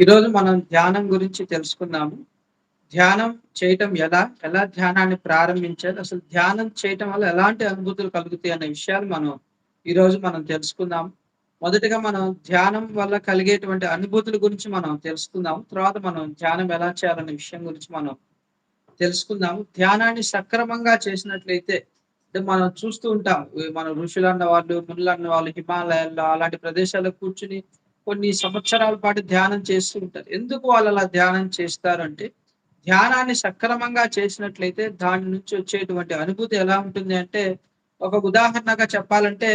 ఈరోజు మనం ధ్యానం గురించి తెలుసుకుందాము. ధ్యానం చేయటం ఎలా? ఎలా ధ్యానాన్ని ప్రారంభించాలి? అసలు ధ్యానం చేయటం వల్ల ఎలాంటి అనుభూతులు కలుగుతాయి అనే విషయాలు మనం ఈరోజు మనం తెలుసుకుందాం. మొదటగా మనం ధ్యానం వల్ల కలిగేటువంటి అనుభూతుల గురించి మనం తెలుసుకుందాం. తర్వాత మనం ధ్యానం ఎలా చేయాలనే విషయం గురించి మనం తెలుసుకుందాం. ధ్యానాన్ని సక్రమంగా చేసినట్లయితే అంటే మనం చూస్తూ ఉంటాం. మన ఋషులు ఋషులన్న వాళ్ళు, మునులన్న వాళ్ళు హిమాలయాల్లో అలాంటి ప్రదేశాల్లో కూర్చుని కొన్ని సంవత్సరాల పాటు ధ్యానం చేస్తూ ఉంటారు. ఎందుకు వాళ్ళు అలా ధ్యానం చేస్తారంటే, ధ్యానాన్ని సక్రమంగా చేసినట్లయితే దాని నుంచి వచ్చేటువంటి అనుభూతి ఎలా ఉంటుంది అంటే, ఒక ఉదాహరణగా చెప్పాలంటే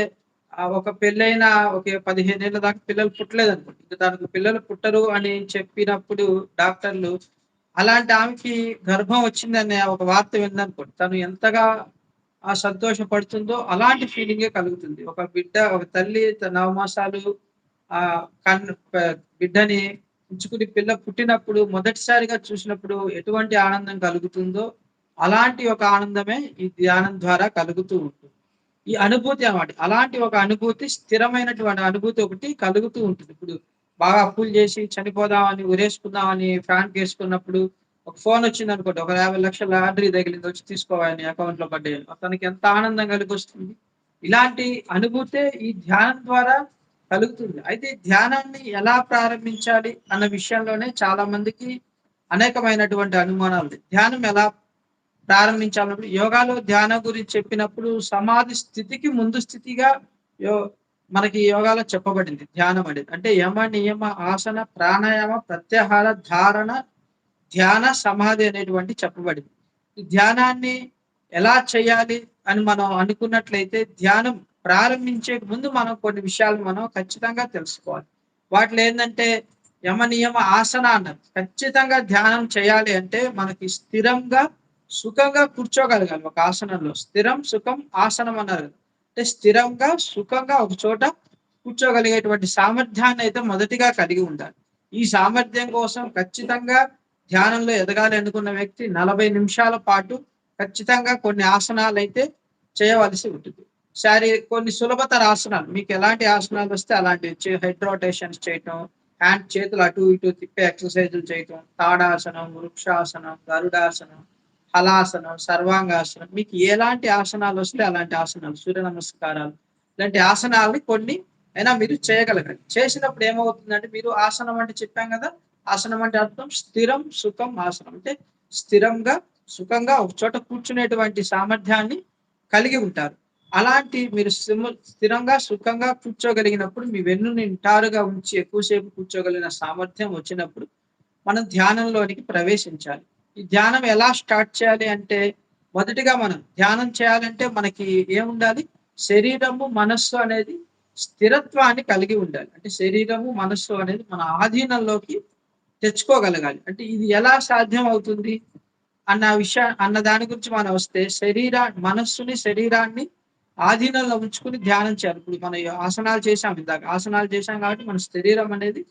ఒక పెళ్ళైన ఒక 15 ఏళ్ళ దాకా పిల్లలు పుట్టలేదనుకోండి. ఇంకా దానికి పిల్లలు పుట్టరు అని చెప్పినప్పుడు డాక్టర్లు అలాంటి ఆమెకి గర్భం వచ్చిందనే ఒక వార్త విందనుకోండి. తను ఎంతగా ఆ సంతోషపడుతుందో అలాంటి ఫీలింగే కలుగుతుంది. ఒక బిడ్డ ఒక తల్లి తన నవమాసాలు ఆ కన్ బిడ్డని ఉంచుకుని పిల్ల పుట్టినప్పుడు మొదటిసారిగా చూసినప్పుడు ఎటువంటి ఆనందం కలుగుతుందో, అలాంటి ఒక ఆనందమే ఈ ధ్యానం ద్వారా కలుగుతూ ఉంటుంది. ఈ అనుభూతి అన్నమాట. అలాంటి ఒక అనుభూతి స్థిరమైనటువంటి అనుభూతి ఒకటి కలుగుతూ ఉంటుంది. ఇప్పుడు బాగా అప్పులు చేసి చనిపోదామని, ఉరేసుకుందామని ఫ్రాన్‌కేసుకున్నప్పుడు ఒక ఫోన్ వచ్చింది అనుకోండి ఒక యాభై లక్షల లాటరీ తగిలింది వచ్చి తీసుకోవాలని అకౌంట్లో పడ్డాయని. అతనికి ఎంత ఆనందం కలిగొస్తుంది. ఇలాంటి అనుభూతే ఈ ధ్యానం ద్వారా కలుగుతుంది. అయితే ధ్యానాన్ని ఎలా ప్రారంభించాలి అన్న విషయంలోనే చాలా మందికి అనేకమైనటువంటి అనుమానాలు ధ్యానం ఎలా ప్రారంభించాలన్నప్పుడు యోగాలో ధ్యానం గురించి చెప్పినప్పుడు సమాధి స్థితికి ముందు స్థితిగా యో మనకి యోగాలో చెప్పబడింది ధ్యానం అనేది. అంటే యమ, నియమ, ఆసన, ప్రాణాయామ, ప్రత్యాహార, ధారణ, ధ్యాన, సమాధి అనేటువంటి చెప్పబడింది. ఈ ధ్యానాన్ని ఎలా చేయాలి అని మనం అనుకున్నట్లయితే ధ్యానం ప్రారంభించే ముందు మనం కొన్ని విషయాలు మనం ఖచ్చితంగా తెలుసుకోవాలి. వాటిలో ఏంటంటే యమ, నియమ, ఆసన అన్నారు. ఖచ్చితంగా ధ్యానం చేయాలి అంటే మనకి స్థిరంగా, సుఖంగా కూర్చోగలగాలి ఒక ఆసనంలో. స్థిరం, సుఖం, ఆసనం అన్నారు అంటే స్థిరంగా, సుఖంగా ఒక చోట కూర్చోగలిగేటువంటి సామర్థ్యాన్ని అయితే మొదటిగా కలిగి ఉండాలి. ఈ సామర్థ్యం కోసం ఖచ్చితంగా ధ్యానంలో ఎదగాలి అనుకున్న వ్యక్తి 40 నిమిషాల పాటు ఖచ్చితంగా కొన్ని ఆసనాలు అయితే చేయవలసి ఉంటుంది. శారీ కొన్ని సులభతర ఆసనాలు మీకు ఎలాంటి ఆసనాలు వస్తే అలాంటివి హెడ్ రొటేషన్స్ చేయటం, హ్యాండ్ చేతులు అటు ఇటు తిప్పే ఎక్సర్‌సైజులు చేయటం, తాడాసనం, వృక్షాసనం, గరుడాసనం, హలాసనం, సర్వాంగాసనం మీకు ఎలాంటి ఆసనాలు వస్తే అలాంటి ఆసనాలు, సూర్య నమస్కారాలు ఇలాంటి ఆసనాలని కొన్ని అయినా మీరు చేయగలగాలి. చేసినప్పుడు ఏమవుతుందంటే మీరు ఆసనం అంటే చెప్పాం కదా! ఆసనం అంటే అర్థం స్థిరం, సుఖం, ఆసనం. అంటే స్థిరంగా, సుఖంగా ఒక చోట కూర్చునేటువంటి సామర్థ్యాన్ని కలిగి ఉంటారు. అలాంటి మీరు స్థిరంగా, సుఖంగా కూర్చోగలిగినప్పుడు మీ వెన్నుని నింటారుగా ఉంచి ఎక్కువసేపు కూర్చోగలిగిన సామర్థ్యం వచ్చినప్పుడు మనం ధ్యానంలోనికి ప్రవేశించాలి. ఈ ధ్యానం ఎలా స్టార్ట్ చేయాలి అంటే మొదటిగా మనం ధ్యానం చేయాలంటే మనకి ఏముండాలి? శరీరము, మనస్సు అనేది స్థిరత్వాన్ని కలిగి ఉండాలి. అంటే శరీరము, మనస్సు అనేది మన ఆధీనంలోకి తెచ్చుకోగలగాలి. అంటే ఇది ఎలా సాధ్యం అవుతుంది? అన్న విషయ అన్న దాని గురించి మనం వస్తే శరీర మనస్సుని, శరీరాన్ని ఆధీనంలో ఉంచుకొని ధ్యానం చేయాలి. ఇప్పుడు మనం ఆసనాలు చేశాం ఇందాక. ఆసనాలు చేశాం కాబట్టి మన శరీరం అనేది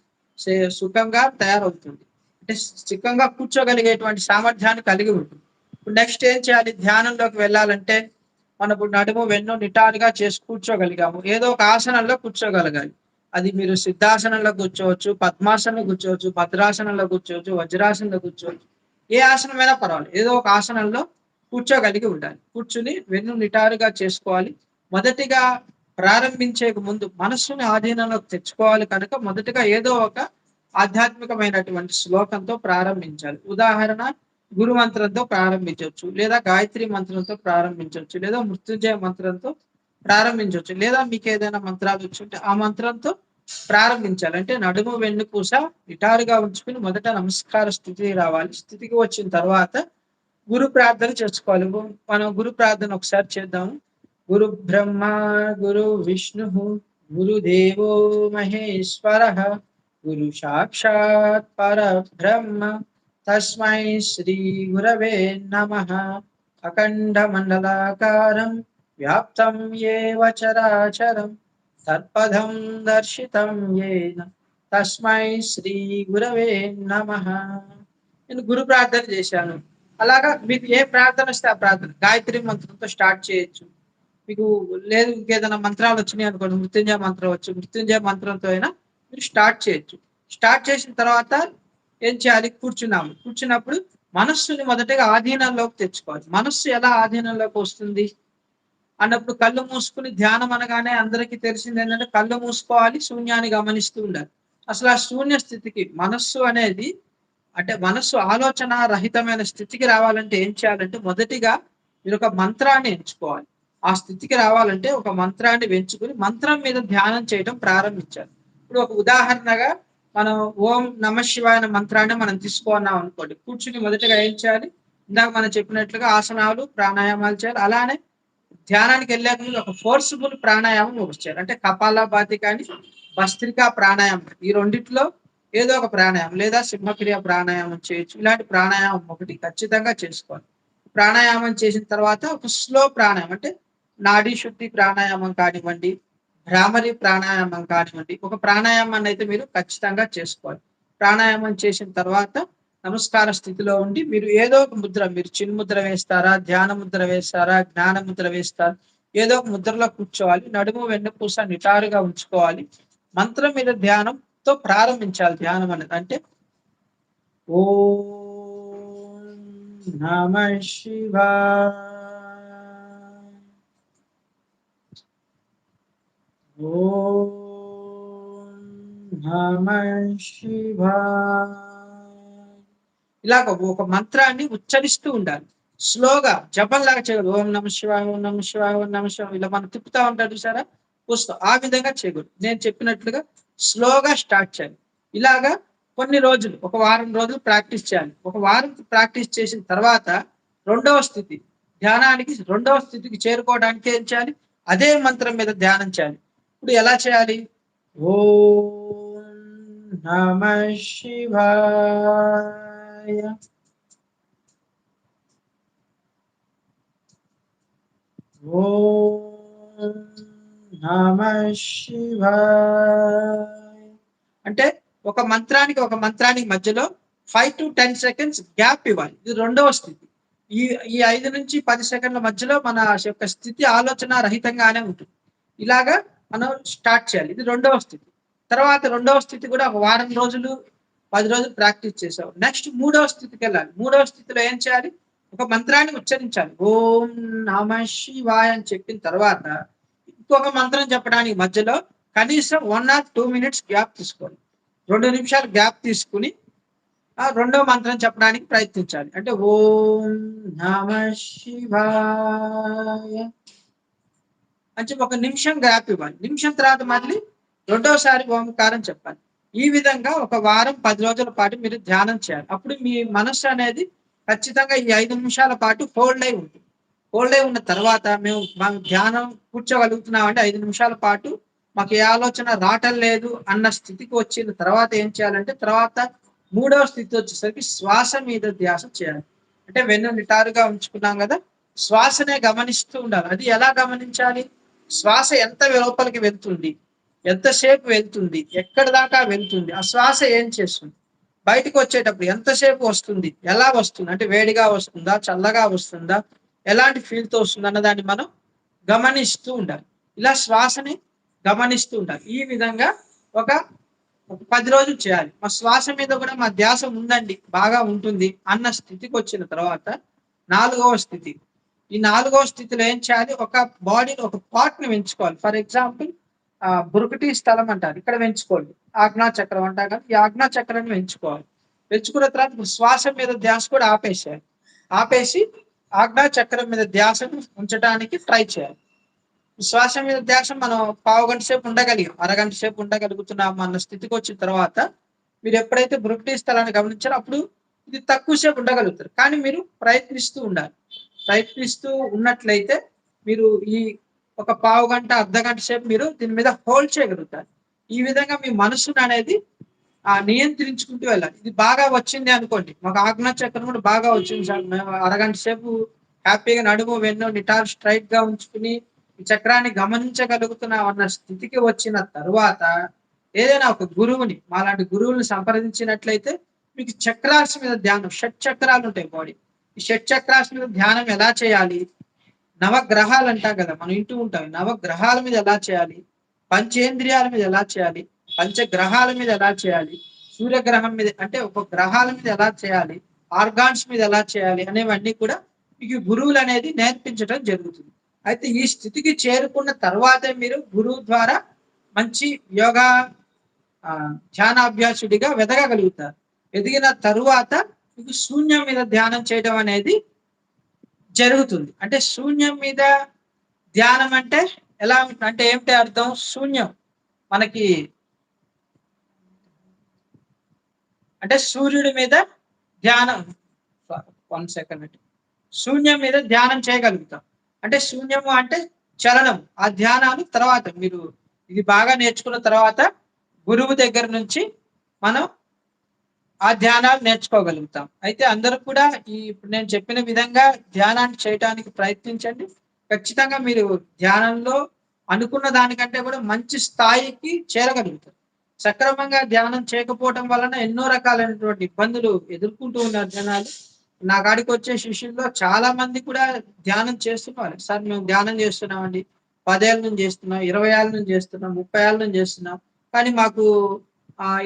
సుఖంగా తయారవుతుంది. అంటే సుఖంగా కూర్చోగలిగేటువంటి సామర్థ్యాన్ని కలిగి ఉంటుంది. ఇప్పుడు నెక్స్ట్ ఏం చేయాలి? ధ్యానంలోకి వెళ్ళాలంటే మనం ఇప్పుడు నడుము, వెన్ను నిటారుగా చేసి కూర్చోగలిగాము. ఏదో ఒక ఆసనంలో కూర్చోగలగాలి. అది మీరు సిద్ధాసనంలో కూర్చోవచ్చు, పద్మాసనంలో కూర్చోవచ్చు, భద్రాసనంలో కూర్చోవచ్చు, వజ్రాసనంలో కూర్చోవచ్చు. ఏ ఆసనమైనా పర్వాలేదు. ఏదో ఒక ఆసనంలో కూర్చోగలిగి ఉండాలి. కూర్చుని వెన్ను నిటారుగా చేసుకోవాలి. మొదటిగా ప్రారంభించే ముందు మనస్సుని ఆధీనంలోకి తెచ్చుకోవాలి కనుక మొదటగా ఏదో ఒక ఆధ్యాత్మికమైనటువంటి శ్లోకంతో ప్రారంభించాలి. ఉదాహరణ గురు మంత్రంతో ప్రారంభించవచ్చు లేదా గాయత్రి మంత్రంతో ప్రారంభించవచ్చు లేదా మృత్యుంజయ మంత్రంతో ప్రారంభించవచ్చు లేదా మీకేదైనా మంత్రాలు వచ్చుంటే ఆ మంత్రంతో ప్రారంభించాలి. అంటే నడుము, వెన్నుపూస నిటారుగా ఉంచుకొని మొదట నమస్కార స్థితి రావాలి. స్థితికి వచ్చిన తర్వాత గురు ప్రార్థన చేసుకోవాలి. మనం గురు ప్రార్థన ఒకసారి చేద్దాం గురు బ్రహ్మ, గురు విష్ణుః, గురుదేవో మహేశ్వర గురు సాక్షాత్ పరబ్రహ్మ తస్మై శ్రీ గురవే నమ అఖండ మండలాకారం వ్యాప్తం యేవ చరాచరం తత్పథం దర్శితం ఏన తస్మై శ్రీ గురవే నమ నేను గురు ప్రార్థన చేశాను. అలాగా మీకు ఏ ప్రార్థన వస్తే ఆ ప్రార్థన. గాయత్రి మంత్రంతో స్టార్ట్ చేయొచ్చు. మీకు లేదు ఇంకేదైనా మంత్రాలు వచ్చినాయి అనుకోండి మృత్యుంజయ మంత్రం వచ్చు. మృత్యుంజయ మంత్రంతో అయినా మీరు స్టార్ట్ చేయొచ్చు. స్టార్ట్ చేసిన తర్వాత ఏం చేయాలి కూర్చున్నాము కూర్చున్నప్పుడు మనస్సుని మొదటగా ఆధీనంలోకి తెచ్చుకోవాలి మనస్సు ఎలా ఆధీనంలోకి వస్తుంది అన్నప్పుడు కళ్ళు మూసుకుని ధ్యానం అనగానే అందరికీ తెలిసింది ఏంటంటే కళ్ళు మూసుకోవాలి శూన్యాన్ని గమనిస్తూ ఉండాలి అసలు ఆ శూన్య స్థితికి మనస్సు అనేది అంటే మనస్సు ఆలోచన రహితమైన స్థితికి రావాలంటే ఏం చేయాలంటే మొదటిగా మీరు ఒక మంత్రాన్ని ఎంచుకోవాలి. ఆ స్థితికి రావాలంటే ఒక మంత్రాన్ని వెంచుకుని మంత్రం మీద ధ్యానం చేయడం ప్రారంభించాలి. ఇప్పుడు ఒక ఉదాహరణగా మనం ఓం నమ శివాయ మంత్రాన్ని మనం తీసుకున్నాం అనుకోండి. కూర్చుని మొదటగా ఏం చేయాలి? ఇందాక మనం చెప్పినట్లుగా ఆసనాలు ప్రాణాయామాలు చేయాలి. అలానే ధ్యానానికి వెళ్ళాక ముందు ఒక ఫోర్స్ఫుల్ ప్రాణాయామం వచ్చారు అంటే కపాలభాతి కానీ భస్త్రికా ప్రాణాయామం. ఈ రెండిట్లో ఏదో ఒక ప్రాణాయామం లేదా సింహక్రియ ప్రాణాయామం చేయొచ్చు. ఇలాంటి ప్రాణాయామం ఒకటి ఖచ్చితంగా చేసుకోవాలి. ప్రాణాయామం చేసిన తర్వాత ఒక స్లో ప్రాణాయామం అంటే నాడీ శుద్ధి ప్రాణాయామం కానివ్వండి భ్రామరి ప్రాణాయామం కానివ్వండి ఒక ప్రాణాయామాన్ని అయితే మీరు ఖచ్చితంగా చేసుకోవాలి. ప్రాణాయామం చేసిన తర్వాత నమస్కార స్థితిలో ఉండి మీరు ఏదో ఒక ముద్ర మీరు చిన్న ముద్ర వేస్తారా ధ్యాన ముద్ర వేస్తారా జ్ఞాన ముద్ర వేస్తారా ఏదో ఒక ముద్రలో కూర్చోవాలి. నడుము వెన్నుపూస నిటారుగా ఉంచుకోవాలి. మంత్రం మీద ధ్యానం తో ప్రారంభించాలి ధ్యానం అనేది అంటే ఓ నమ శివా నమ శివా ఇలాగ ఒక మంత్రాన్ని ఉచ్చరిస్తూ ఉండాలి. స్లోగా జపంలాగా చేయకూడదు. ఓం నమ శివాయ ఓం నమ శివాయ ఓం నమ శివాయ. ఇలా మనం తిప్పుతా ఉంటాడు చూసారా? పుస్తకం ఆ విధంగా చేయకూడదు. నేను చెప్పినట్లుగా స్లోగా స్టార్ట్ చేయాలి. ఇలాగా కొన్ని రోజులు ఒక వారం రోజులు ప్రాక్టీస్ చేయాలి. ఒక వారం ప్రాక్టీస్ చేసిన తర్వాత రెండవ స్థితి ధ్యానానికి రెండవ స్థితికి చేరుకోవడానికి ఏం చేయాలి? అదే మంత్రం మీద ధ్యానం చేయాలి. ఇప్పుడు ఎలా చేయాలి? ఓ నమ శివాయ. ఓ నమ శివాయ అంటే ఒక మంత్రానికి ఒక మంత్రానికి మధ్యలో five to ten seconds gap ఇవ్వాలి. ఇది రెండవ స్థితి. ఈ ఈ ఐదు నుంచి పది సెకండ్ల మధ్యలో మన యొక్క స్థితి ఆలోచన రహితంగానే ఉంటుంది. ఇలాగా మనం స్టార్ట్ చేయాలి. ఇది రెండవ స్థితి. తర్వాత రెండవ స్థితి కూడా ఒక వారం రోజులు పది రోజులు ప్రాక్టీస్ చేసావు నెక్స్ట్ మూడవ స్థితికి వెళ్ళాలి. మూడవ స్థితిలో ఏం చేయాలి? ఒక మంత్రాన్ని ఉచ్చరించాలి. ఓం నమ శివాయ అని చెప్పిన తర్వాత ఒక మంత్రం చెప్పడానికి మధ్యలో కనీసం one or two minutes gap తీసుకోండి. రెండు నిమిషాలు గ్యాప్ తీసుకుని రెండో మంత్రం చెప్పడానికి ప్రయత్నించాలి. అంటే ఓం నమ శివాయ అని చెప్పి ఒక నిమిషం గ్యాప్ ఇవ్వాలి. నిమిషం తర్వాత మళ్ళీ రెండోసారి ఓంకారం చెప్పాలి. ఈ విధంగా ఒక వారం పది రోజుల పాటు మీరు ధ్యానం చేయాలి. అప్పుడు మీ మనస్సు అనేది ఖచ్చితంగా ఈ ఐదు నిమిషాల పాటు హోల్డ్ అయి ఉంటుంది. హోల్డ్ అయి ఉన్న తర్వాత మేము మా ధ్యానం కూర్చోగలుగుతున్నాం అంటే ఐదు నిమిషాల పాటు మాకు ఏ ఆలోచన రావటం లేదు అన్న స్థితికి వచ్చిన తర్వాత ఏం చేయాలంటే తర్వాత మూడవ స్థితి వచ్చేసరికి శ్వాస మీద ధ్యాస చేయాలి. అంటే వెన్ను నిటారుగా ఉంచుకున్నాం కదా శ్వాసనే గమనిస్తూ ఉండాలి. అది ఎలా గమనించాలి? శ్వాస ఎంత లోపలికి వెళ్తుంది? ఎంతసేపు వెళ్తుంది? ఎక్కడ దాకా వెళ్తుంది? ఆ శ్వాస ఏం చేస్తుంది? బయటకు వచ్చేటప్పుడు ఎంతసేపు వస్తుంది? ఎలా వస్తుంది? అంటే వేడిగా వస్తుందా? చల్లగా వస్తుందా? ఎలాంటి ఫీల్తో వస్తుంది అన్నదాన్ని మనం గమనిస్తూ ఉండాలి. ఇలా శ్వాసని గమనిస్తూ ఉండాలి. ఈ విధంగా ఒక ఒక పది రోజులు చేయాలి. మా శ్వాస మీద కూడా మా ధ్యాస ఉందండి బాగా ఉంటుంది అన్న స్థితికి వచ్చిన తర్వాత నాలుగవ స్థితి. ఈ నాలుగవ స్థితిలో ఏం చేయాలి? ఒక బాడీని ఒక పార్ట్ని పెంచుకోవాలి. ఫర్ ఎగ్జాంపుల్ ఆ బురుకటి స్థలం అంటారు. ఇక్కడ పెంచుకోండి. ఆజ్ఞా చక్రం అంటారు కానీ ఈ ఆజ్ఞా చక్రాన్ని పెంచుకోవాలి. పెంచుకున్న తర్వాత శ్వాస మీద ధ్యాస కూడా ఆపేసేయాలి. ఆపేసి ఆజ్ఞా చక్రం మీద ధ్యాసను ఉంచడానికి ట్రై చేయాలి. శ్వాస మీద ధ్యాస మనం పావు గంట సేపు ఉండగలిగాం అరగంట సేపు ఉండగలుగుతున్నాం అన్న స్థితికి వచ్చిన తర్వాత మీరు ఎప్పుడైతే బృకటి స్థలాన్ని గమనించారో అప్పుడు ఇది తక్కువ సేపు ఉండగలుగుతారు. కానీ మీరు ప్రయత్నిస్తూ ఉండాలి. ప్రయత్నిస్తూ ఉన్నట్లయితే మీరు ఈ ఒక పావు గంట అర్ధ గంట సేపు మీరు దీని మీద హోల్డ్ చేయగలుగుతారు. ఈ విధంగా మీ మనసును అనేది నియంత్రించుకుంటూ వెళ్ళాలి. ఇది బాగా వచ్చింది అనుకోండి. మాకు ఆజ్ఞా చక్రం కూడా బాగా వచ్చింది సార్. మేము అరగంట సేపు హ్యాపీగా నడుము వెన్నో నిటార్ స్ట్రైట్గా ఉంచుకుని ఈ చక్రాన్ని గమనించగలుగుతున్నాం అన్న స్థితికి వచ్చిన తర్వాత ఏదైనా ఒక గురువుని మాలాంటి గురువుని సంప్రదించినట్లయితే మీకు చక్రాస్ మీద ధ్యానం షట్ చక్రాలు ఉంటాయి బాడీ ఈ షట్ చక్రాస్ మీద ధ్యానం ఎలా చేయాలి? నవగ్రహాలు అంటాం కదా మనం ఇంటూ ఉంటాం. నవగ్రహాల మీద ఎలా చేయాలి? పంచేంద్రియాల మీద ఎలా చేయాలి? పంచగ్రహాల మీద ఎలా చేయాలి? సూర్యగ్రహం మీద అంటే ఒక గ్రహాల మీద ఎలా చేయాలి? ఆర్గాన్స్ మీద ఎలా చేయాలి? అనేవన్నీ కూడా మీకు గురువులు అనేది నేర్పించడం జరుగుతుంది. అయితే ఈ స్థితికి చేరుకున్న తర్వాతే మీరు గురువు ద్వారా మంచి యోగా ధ్యానాభ్యాసుడిగా వెదగగలుగుతారు. ఎదిగిన తరువాత మీకు శూన్యం మీద ధ్యానం చేయడం అనేది జరుగుతుంది. అంటే శూన్యం మీద ధ్యానం అంటే ఎలా? అంటే ఏమిటి అర్థం? శూన్యం. మనకి అంటే సూర్యుడి మీద ధ్యానం. వన్ సెకండ్ అంటే శూన్యం మీద ధ్యానం చేయగలుగుతాం. అంటే శూన్యము అంటే చలనం. ఆ ధ్యానాలు తర్వాత మీరు ఇది బాగా నేర్చుకున్న తర్వాత గురువు దగ్గర నుంచి మనం ఆ ధ్యానాలు నేర్చుకోగలుగుతాం. అయితే అందరూ కూడా ఈ ఇప్పుడు నేను చెప్పిన విధంగా ధ్యానాన్ని చేయడానికి ప్రయత్నించండి. ఖచ్చితంగా మీరు ధ్యానంలో అనుకున్న దానికంటే కూడా మంచి స్థాయికి చేరగలుగుతారు. సక్రమంగా ధ్యానం చేయకపోవడం వలన ఎన్నో రకాలైనటువంటి ఇబ్బందులు ఎదుర్కొంటూ ఉన్నారు జనాలు. నా కాడికి వచ్చే శిష్యుల్లో చాలా మంది కూడా ధ్యానం చేస్తున్నారు. సార్ మేము ధ్యానం చేస్తున్నామండి. పదేళ్ళ నుంచి చేస్తున్నాం ఇరవై ఏళ్ళ నుంచి చేస్తున్నాం ముప్పై ఏళ్ళ నుంచి చేస్తున్నాం. కానీ మాకు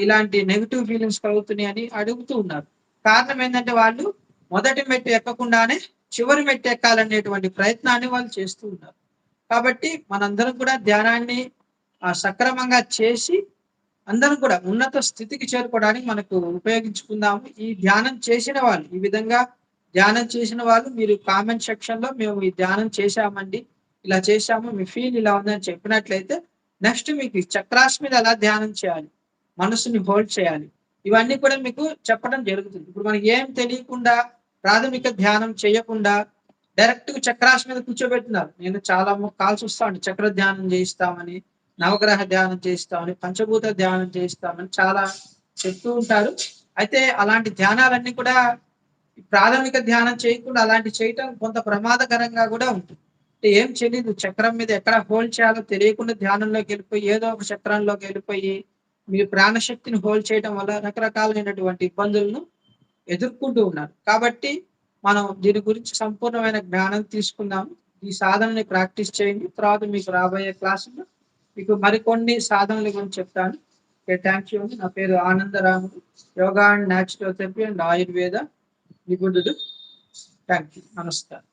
ఇలాంటి నెగిటివ్ ఫీలింగ్స్ కలుగుతున్నాయి అని అడుగుతూ ఉన్నారు. కారణం ఏంటంటే వాళ్ళు మొదటి మెట్టు ఎక్కకుండానే చివరి మెట్టు ఎక్కాలనేటువంటి ప్రయత్నాన్ని వాళ్ళు చేస్తూ ఉన్నారు. కాబట్టి మనందరం కూడా ధ్యానాన్ని సక్రమంగా చేసి అందరం కూడా ఉన్నత స్థితికి చేరుకోవడానికి మనకు ఉపయోగించుకుందాము. ఈ ధ్యానం చేసిన వాళ్ళు ఈ విధంగా ధ్యానం చేసిన వాళ్ళు మీరు కామెంట్ సెక్షన్లో మేము ఈ ధ్యానం చేశామండి. ఇలా చేశాము మీ ఫీల్ ఇలా ఉందని చెప్పినట్లయితే నెక్స్ట్ మీకు చక్రాస్ మీద ఎలా ధ్యానం చేయాలి మనసుని హోల్డ్ చేయాలి ఇవన్నీ కూడా మీకు చెప్పడం జరుగుతుంది. ఇప్పుడు మనకి ఏం తెలియకుండా ప్రాథమిక ధ్యానం చేయకుండా డైరెక్ట్ చక్రాస్ మీద కూర్చోబెట్టినారు. నేను చాలా కాల్స్ వస్తాను చక్ర ధ్యానం చేయిస్తామని. నవగ్రహ ధ్యానం చేస్తామని పంచభూత ధ్యానం చేస్తామని చాలా చెప్తూ ఉంటారు. అయితే అలాంటి ధ్యానాలన్నీ కూడా ప్రాథమిక ధ్యానం చేయకుండా అలాంటి చేయటం కొంత ప్రమాదకరంగా కూడా ఉంటుంది. అంటే ఏం తెలియదు చక్రం మీద ఎక్కడ హోల్డ్ చేయాలో తెలియకుండా ధ్యానంలోకి వెళ్ళిపోయి ఏదో ఒక చక్రంలోకి వెళ్ళిపోయి మీ ప్రాణశక్తిని హోల్డ్ చేయడం వల్ల రకరకాలైనటువంటి ఇబ్బందులను ఎదుర్కొంటూ ఉన్నారు. కాబట్టి మనం దీని గురించి సంపూర్ణమైన జ్ఞానం తీసుకుందాము. ఈ సాధనని ప్రాక్టీస్ చేయండి. తర్వాత మీకు రాబోయే క్లాసులో మీకు మరికొన్ని సాధనలు గురించి చెప్తాను. ఓకే థ్యాంక్ యూ నా పేరు Anandaramudu yoga and naturotherapy and Ayurveda నిపుణుడు. థ్యాంక్ యూ నమస్కారం.